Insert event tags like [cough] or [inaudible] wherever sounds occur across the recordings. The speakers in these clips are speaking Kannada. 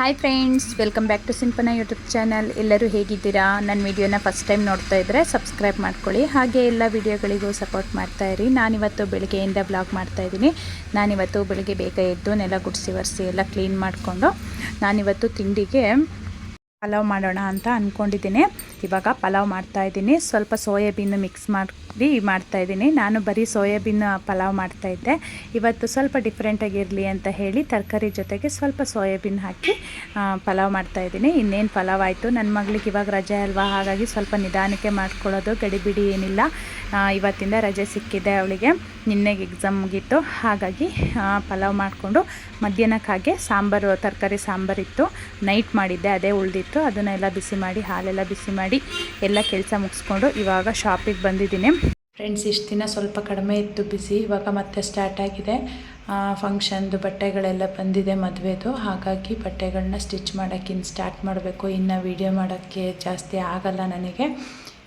Hi friends welcome back to Simpana YouTube channel ಎಲ್ಲರೂ ಹೇಗಿದ್ದೀರಾ? ನನ್ನ ವಿಡಿಯೋನ ಫಸ್ಟ್ ಟೈಮ್ ನೋಡ್ತಾ ಇದ್ದರೆ ಸಬ್ಸ್ಕ್ರೈಬ್ ಮಾಡ್ಕೊಳ್ಳಿ. ಹಾಗೆ ಎಲ್ಲ ವಿಡಿಯೋಗಳಿಗೂ ಸಪೋರ್ಟ್ ಮಾಡ್ತಾ ಇರಿ. ನಾನಿವತ್ತು ಬೆಳಗ್ಗೆಯಿಂದ ಬ್ಲಾಗ್ ಮಾಡ್ತಾ ಇದ್ದೀನಿ. ನಾನಿವತ್ತು ಬೆಳಗ್ಗೆ ಬೇಗ ಎದ್ದು ನೆಲ ಗುಡಿಸಿ, ಒರೆಸಿ ಎಲ್ಲ ಕ್ಲೀನ್ ಮಾಡಿಕೊಂಡು ನಾನಿವತ್ತು ತಿಂಡಿಗೆ ಪಲಾವ್ ಮಾಡೋಣ ಅಂತ ಅಂದ್ಕೊಂಡಿದ್ದೀನಿ ಇವಾಗ ಪಲಾವ್ ಮಾಡ್ತಾ ಇದ್ದೀನಿ. ಸ್ವಲ್ಪ ಸೋಯಾಬೀನ್ ಮಿಕ್ಸ್ ಮಾಡಿ ಮಾಡ್ತಾ ಇದ್ದೀನಿ. ನಾನು ಬರೀ ಸೋಯಾಬೀನ್, ಪಲಾವ್ ಮಾಡ್ತಾ ಇದ್ದೆ. ಇವತ್ತು ಸ್ವಲ್ಪ ಡಿಫ್ರೆಂಟಾಗಿರಲಿ ಅಂತ ಹೇಳಿ ತರಕಾರಿ ಜೊತೆಗೆ ಸ್ವಲ್ಪ ಸೋಯಾಬೀನ್ ಹಾಕಿ ಪಲಾವ್ ಮಾಡ್ತಾ ಇದ್ದೀನಿ. ಇನ್ನೇನು ಪಲಾವ್ ಆಯಿತು? ನನ್ನ ಮಗಳಿಗೆ ಇವಾಗ ರಜೆ ಅಲ್ವಾ? ಹಾಗಾಗಿ ಸ್ವಲ್ಪ ನಿಧಾನಕ್ಕೆ ಮಾಡ್ಕೊಳ್ಳೋದು. ಗಡಿಬಿಡಿ ಏನಿಲ್ಲ. ಇವತ್ತಿಂದ ರಜೆ ಸಿಕ್ಕಿದೆ ಅವಳಿಗೆ. ನಿನ್ನೆಗೆ ಎಕ್ಸಾಮ್ ಮುಗೀತು. ಹಾಗಾಗಿ ಪಲಾವ್ ಮಾಡಿಕೊಂಡು ಮಧ್ಯಾಹ್ನಕ್ಕಾಗೆ ಸಾಂಬಾರು, ತರಕಾರಿ ಸಾಂಬಾರಿತ್ತು ನೈಟ್ ಮಾಡಿದ್ದೆ, ಅದೇ ಉಳಿದಿತ್ತು. ಅದನ್ನೆಲ್ಲ ಬಿಸಿ ಮಾಡಿ, ಹಾಲೆಲ್ಲ ಬಿಸಿ ಮಾಡಿ ಎಲ್ಲ ಕೆಲಸ ಮುಗಿಸ್ಕೊಂಡು ಇವಾಗ ಶಾಪಿಗೆ ಬಂದಿದ್ದೀನಿ. ಫ್ರೆಂಡ್ಸ್ ಇಷ್ಟು ದಿನ ಸ್ವಲ್ಪ ಕಡಿಮೆ ಇತ್ತು ಬಿಸಿ, ಇವಾಗ ಮತ್ತೆ ಸ್ಟಾರ್ಟ್ ಆಗಿದೆ. ಫಂಕ್ಷನ್ದು ಬಟ್ಟೆಗಳೆಲ್ಲ ಬಂದಿದೆ ಮದುವೆದು, ಹಾಗಾಗಿ ಬಟ್ಟೆಗಳನ್ನ ಸ್ಟಿಚ್ ಮಾಡೋಕ್ಕೆ ಇನ್ನು ಸ್ಟಾರ್ಟ್ ಮಾಡಬೇಕು. ಇನ್ನು ವೀಡಿಯೋ ಮಾಡೋಕ್ಕೆ ಜಾಸ್ತಿ ಆಗಲ್ಲ ನನಗೆ.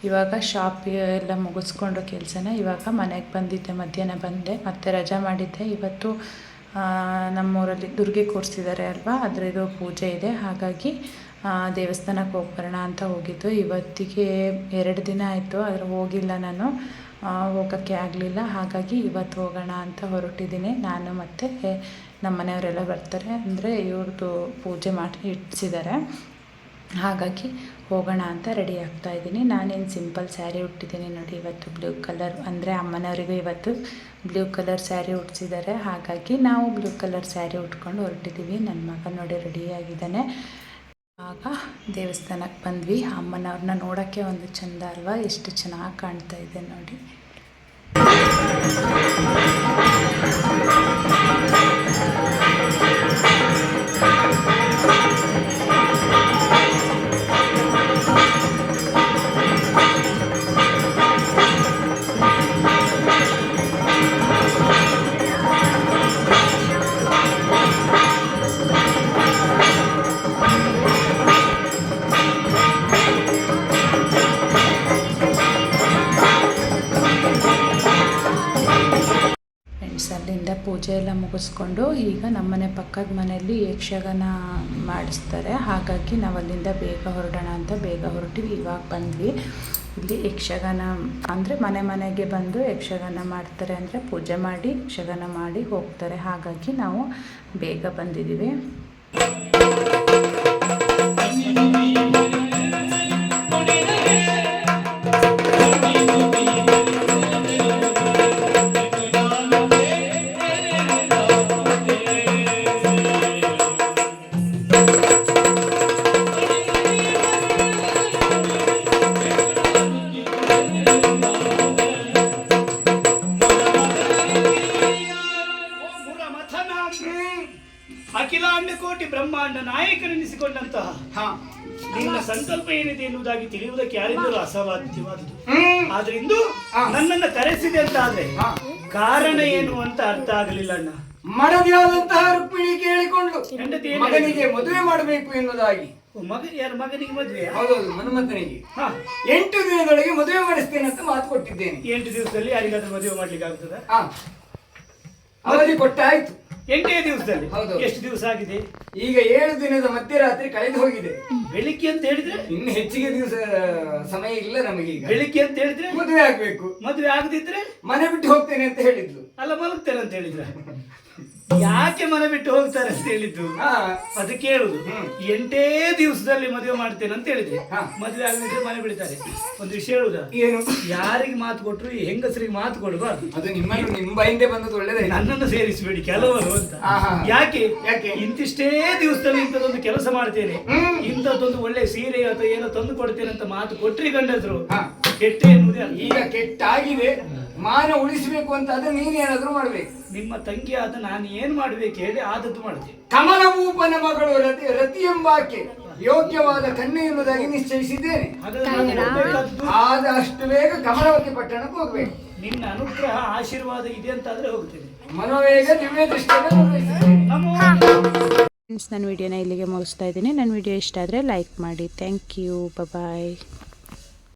ಇವಾಗ ಶಾಪ್ ಎಲ್ಲ ಮುಗಿಸ್ಕೊಂಡು ಕೆಲಸನ ಇವಾಗ ಮನೆಗೆ ಬಂದಿದ್ದೆ, ಮಧ್ಯಾಹ್ನ ಬಂದೆ. ಮತ್ತೆ ರಜಾ ಮಾಡಿದ್ದೆ. ಇವತ್ತು ನಮ್ಮೂರಲ್ಲಿ ದುರ್ಗೆ ಕೂರಿಸಿದ್ದಾರೆ ಅಲ್ವಾ? ಅದರದ್ದು ಪೂಜೆ ಇದೆ. ಹಾಗಾಗಿ ದೇವಸ್ಥಾನಕ್ಕೆ ಹೋಗ್ಬರೋಣ ಅಂತ ಹೋಗಿದ್ದು. ಇವತ್ತಿಗೆ ಎರಡು ದಿನ ಆಯಿತು, ಆದರೆ ಹೋಗಿಲ್ಲ ನಾನು. ಹೋಗೋಕ್ಕೆ ಆಗಲಿಲ್ಲ. ಹಾಗಾಗಿ ಇವತ್ತು ಹೋಗೋಣ ಅಂತ ಹೊರಟಿದ್ದೀನಿ. ನಾನು ಮತ್ತು ನಮ್ಮ ಮನೆಯವರೆಲ್ಲ ಬರ್ತಾರೆ. ಅಂದರೆ ಇವ್ರದ್ದು ಪೂಜೆ ಮಾಡಿ ಇಟ್ಟಿಸಿದ್ದಾರೆ. ಹಾಗಾಗಿ ಹೋಗೋಣ ಅಂತ ರೆಡಿ ಆಗ್ತಾ ಇದ್ದೀನಿ. ನಾನೇನು ಸಿಂಪಲ್ ಸ್ಯಾರಿ ಉಟ್ಟಿದ್ದೀನಿ ನೋಡಿ, ಇವತ್ತು ಬ್ಲೂ ಕಲರ್. ಅಂದರೆ ಅಮ್ಮನವರಿಗೂ ಇವತ್ತು ಬ್ಲೂ ಕಲರ್ ಸ್ಯಾರಿ ಉಟ್ಸಿದ್ದಾರೆ ಹಾಗಾಗಿ ನಾವು ಬ್ಲೂ ಕಲರ್ ಸ್ಯಾರಿ ಉಟ್ಕೊಂಡು ಹೊರಟಿದ್ದೀವಿ. ನನ್ನ ಮಗ ನೋಡಿ ರೆಡಿಯಾಗಿದ್ದಾನೆ ಆಗ ದೇವಸ್ಥಾನಕ್ಕೆ ಬಂದ್ವಿ. ಅಮ್ಮನವ್ರನ್ನ ನೋಡೋಕ್ಕೆ ಒಂದು ಚಂದ ಅಲ್ವಾ? ಎಷ್ಟು ಚೆನ್ನಾಗಿ ಕಾಣ್ತಾ ಇದೆ ನೋಡಿ. ಅಲ್ಲಿಂದ ಪೂಜೆ ಎಲ್ಲ ಮುಗಿಸ್ಕೊಂಡು ಈಗ ನಮ್ಮನೆ ಪಕ್ಕದ ಮನೆಯಲ್ಲಿ ಯಕ್ಷಗಾನ ಮಾಡಿಸ್ತಾರೆ. ಹಾಗಾಗಿ ನಾವು ಅಲ್ಲಿಂದ ಬೇಗ ಹೊರಡೋಣ ಅಂತ ಬೇಗ ಹೊರಟಿವಿ. ಇವಾಗ ಬಂದ್ವಿ. ಇಲ್ಲಿ ಯಕ್ಷಗಾನ ಅಂದರೆ ಮನೆ ಮನೆಗೆ ಬಂದು ಯಕ್ಷಗಾನ ಮಾಡ್ತಾರೆ ಅಂದರೆ ಪೂಜೆ ಮಾಡಿ, ಯಕ್ಷಗಾನ ಮಾಡಿ ಹೋಗ್ತಾರೆ. ಹಾಗಾಗಿ ನಾವು ಬೇಗ ಬಂದಿದ್ದೀವಿ. ಅಖಿಲಾಂಡ ಕೋಟಿ ಬ್ರಹ್ಮಾಂಡ ನಾಯಕನೆನಿಸಿಕೊಂಡಂತಹ ಹಾ. ನಿನ್ನ ಸಂಕಲ್ಪ ಏನಿದೆ ಎನ್ನುವುದಾಗಿ ತಿಳಿಯುವುದಕ್ಕೆ ಯಾರಿಂದಲೂ ಅಸಾಧ್ಯವಾದುದು ಆದ್ರಿಂದ ನನ್ನನ್ನು ಕರೆಸಿದೆ ಅಂತ ಆದ್ರೆ ಕಾರಣ ಏನು ಅಂತ ಅರ್ಥ ಆಗಲಿಲ್ಲ ಅಣ್ಣ. ಮಡದಿಯಾದಂತಹ ರುಕ್ಮಿಣಿ ಕೇಳಿಕೊಂಡು ಮಗನಿಗೆ ಮದುವೆ ಮಾಡಬೇಕು ಎನ್ನುವುದಾಗಿ. ಓ, ಮಗ ಯಾರ ಮಗನಿಗೆ ಮದುವೆ? ಹೌದೌದು ಮನ್ಮಥನಿಗೆ ಹಾ. ಎಂಟು ದಿನದೊಳಗೆ ಮದುವೆ ಮಾಡಿಸ್ತೇನೆ ಅಂತ ಮಾತು ಕೊಟ್ಟಿದ್ದೇನೆ. ಎಂಟು ದಿವಸದಲ್ಲಿ ಯಾರಿಗಾದ್ರೂ ಮದುವೆ ಮಾಡ್ಲಿಕ್ಕೆ ಆಗ್ತದ ಹಾ. ಅವಧಿ ಕೊಟ್ಟಾಯ್ತು. ಎಂಟೇ ದಿವಸದಲ್ಲಿ. ಹೌದು. ಎಷ್ಟು ದಿವಸ ಆಗಿದೆ? ಈಗ ಏಳು ದಿನದ ಮಧ್ಯರಾತ್ರಿ ಕಳೆದು ಹೋಗಿದೆ. ಬೆಳಿಗ್ಗೆ ಅಂತ ಹೇಳಿದ್ರೆ? ಇನ್ನು ಹೆಚ್ಚಿಗೆ ದಿವಸ ಸಮಯ ಇಲ್ಲ ನಮಗೆ ಈಗ. ಬೆಳಿಗ್ಗೆ ಅಂತ ಹೇಳಿದ್ರೆ? ಮದುವೆ ಆಗ್ಬೇಕು. ಮದುವೆ ಆಗದಿದ್ರೆ? ಮನೆ ಬಿಟ್ಟು ಹೋಗ್ತೇನೆ ಅಂತ ಹೇಳಿದ್ಲು. ಅಲ್ಲ ಮಲಗ್ತೇನೆ ಅಂತ ಹೇಳಿದ್ರ? [laughs] ಯಾಕೆ ಮನೆ ಬಿಟ್ಟು ಹೋಗ್ತಾರೆ ಅಂತ ಹೇಳಿದ್ದು? ಅದು ಕೇಳುದು. ಎಂಟೇ ದಿವಸದಲ್ಲಿ ಮದುವೆ ಮಾಡ್ತೇನೆ ಅಂತ ಹೇಳಿದ್ರೆ ಹಾ. ಮದುವೆ ಆಗದಿದ್ರೆ ಮನೆ ಬಿಡ್ತಾರೆ. ಒಂದು ವಿಷಯ ಹೇಳುದ ಏನು? ಯಾರಿಗೆ ಮಾತು ಕೊಟ್ರು ಈ ಹೆಂಗಸರಿಗೆ ಮಾತು ಕೊಡಬಾರ್ದು. ಅದು ನಿಮ್ಮ ನಿಮ್ಮ ಹಿಂದೆ ಬಂದದ್ದು ಒಳ್ಳೇದೇ ನನ್ನನ್ನು ಸೇರಿಸಬೇಡಿ ಕೆಲವರು ಅಂತ. ಯಾಕೆ? ಯಾಕೆ? ಇಂತಿಷ್ಟೇ ದಿವಸದಲ್ಲಿ ಇಂಥದ್ದೊಂದು ಕೆಲಸ ಮಾಡ್ತೇನೆ. ಇಂಥದ್ದೊಂದು ಒಳ್ಳೆ ಸೀರೆ ಅಥವಾ ಏನೋ ತಂದು ಕೊಡ್ತೇನೆ ಅಂತ ಮಾತು ಕೊಟ್ರಿ ಗಂಡದ್ರು. ಕೆಟ್ಟ ಅಲ್ಲ. ಈಗ ಕೆಟ್ಟಾಗಿದೆ ಮಾನ ಉಳಿಸಬೇಕು ಅಂತ ಅದು ನೀನೇನಾದ್ರೂ ಮಾಡ್ಬೇಕು. ನಿಮ್ಮ ತಂಗಿ ಆದ ನಾನು ಏನ್ ಮಾಡ್ಬೇಕು ಹೇಳಿ ಆದದ್ದು ಮಾಡಿದೆ ಕಮಲ ಭೂಪನ ಮಗಳು ರತಿ ರತಿ ಎಂಬಾಕೆ ಯೋಗ್ಯವಾದ ಕನ್ಯೆ ಎಂಬುದಾಗಿ ನಿಶ್ಚಯಿಸಿದ್ದೇನೆ. ಆದ ಅಷ್ಟು ಆದಷ್ಟು ಬೇಗ ಕಮಲವತಿ ಪಟ್ಟಣಕ್ಕೆ ಹೋಗ್ಬೇಕು. ನಿನ್ನ ಅನುಗ್ರಹ ಆಶೀರ್ವಾದ ಇದೆ ಅಂತಾದ್ರೆ ಹೋಗ್ತೇನೆ. ಮನೋವೇಗ ದಿವ್ಯ ದೃಷ್ಟಿಯನ್ನು ಫ್ರೆಂಡ್ಸ್ ನನ್ನ ವಿಡಿಯೋನ ಇಲ್ಲಿಗೆ ಮುಗಿಸ್ತಾ ಇದ್ದೀನಿ. ನನ್ನ ವಿಡಿಯೋ ಇಷ್ಟ ಆದರೆ ಲೈಕ್ ಮಾಡಿ. Thank you bye